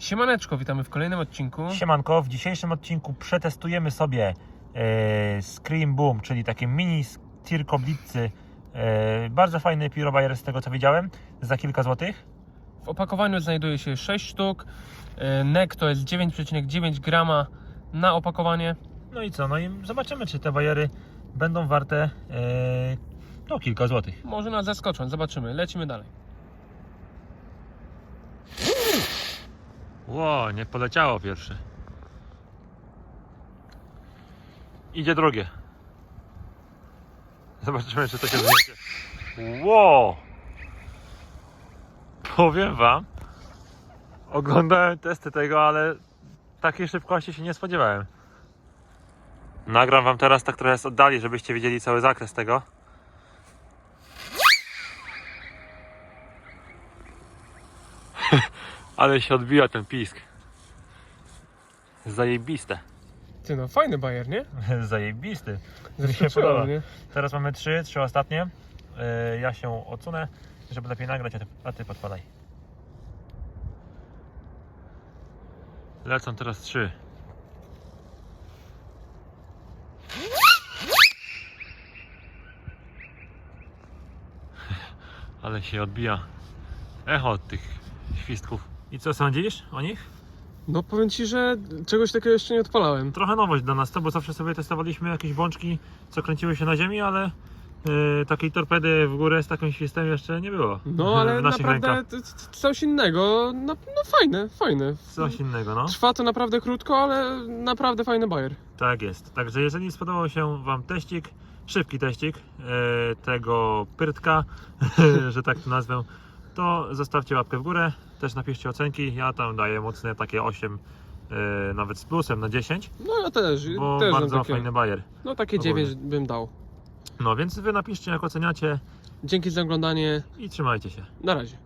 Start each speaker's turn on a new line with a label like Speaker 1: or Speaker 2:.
Speaker 1: Siemaneczko, witamy w kolejnym odcinku.
Speaker 2: Siemanko, w dzisiejszym odcinku przetestujemy sobie e, Scream Boom, czyli takie mini tir koblicy. E, bardzo fajny pirobajer z tego co widziałem, za kilka złotych.
Speaker 1: W opakowaniu znajduje się 6 sztuk. E, NEC to jest 9,9 grama na opakowanie.
Speaker 2: No i co, no i zobaczymy czy te bajery będą warte e, no kilka złotych.
Speaker 1: Może nas zaskoczą, zobaczymy. Lecimy dalej.
Speaker 2: Ło, nie poleciało pierwsze. Idzie drugie. Zobaczymy, czy to się zmieści. Ło! Powiem wam, oglądałem testy tego, ale takiej szybkości się nie spodziewałem. Nagram wam teraz tak trochę z oddali, żebyście widzieli cały zakres tego. Ale się odbija ten pisk. Zajebiste.
Speaker 1: Ty no, fajny bajer, nie?
Speaker 2: Zajebisty. Mi się
Speaker 1: Zaskoczyło,
Speaker 2: podoba.
Speaker 1: nie?
Speaker 2: Teraz mamy trzy, trzy ostatnie. Yy, ja się odsunę, żeby lepiej nagrać, a ty, a ty podpadaj. Lecą teraz trzy. Ale się odbija echo od tych świstków. I co sądzisz o nich?
Speaker 1: No powiem Ci, że czegoś takiego jeszcze nie odpalałem.
Speaker 2: Trochę nowość dla nas to, bo zawsze sobie testowaliśmy jakieś bączki, co kręciły się na ziemi, ale yy, takiej torpedy w górę z takim świstem jeszcze nie było.
Speaker 1: No ale naprawdę coś innego. No, no fajne, fajne.
Speaker 2: Coś innego, no.
Speaker 1: Trwa to naprawdę krótko, ale naprawdę fajny bajer.
Speaker 2: Tak jest. Także jeżeli spodobał się Wam teścik, szybki teścik e, tego pyrtka, że tak to nazwę, to zostawcie łapkę w górę, też napiszcie ocenki. Ja tam daję mocne takie 8, e, nawet z plusem na 10,
Speaker 1: No ja też,
Speaker 2: bo
Speaker 1: też
Speaker 2: bardzo
Speaker 1: takie,
Speaker 2: fajny bajer.
Speaker 1: no takie
Speaker 2: ogólnie.
Speaker 1: 9 bym dał.
Speaker 2: No więc Wy napiszcie jak oceniacie
Speaker 1: Dzięki za oglądanie.
Speaker 2: i trzymajcie się.
Speaker 1: Na razie.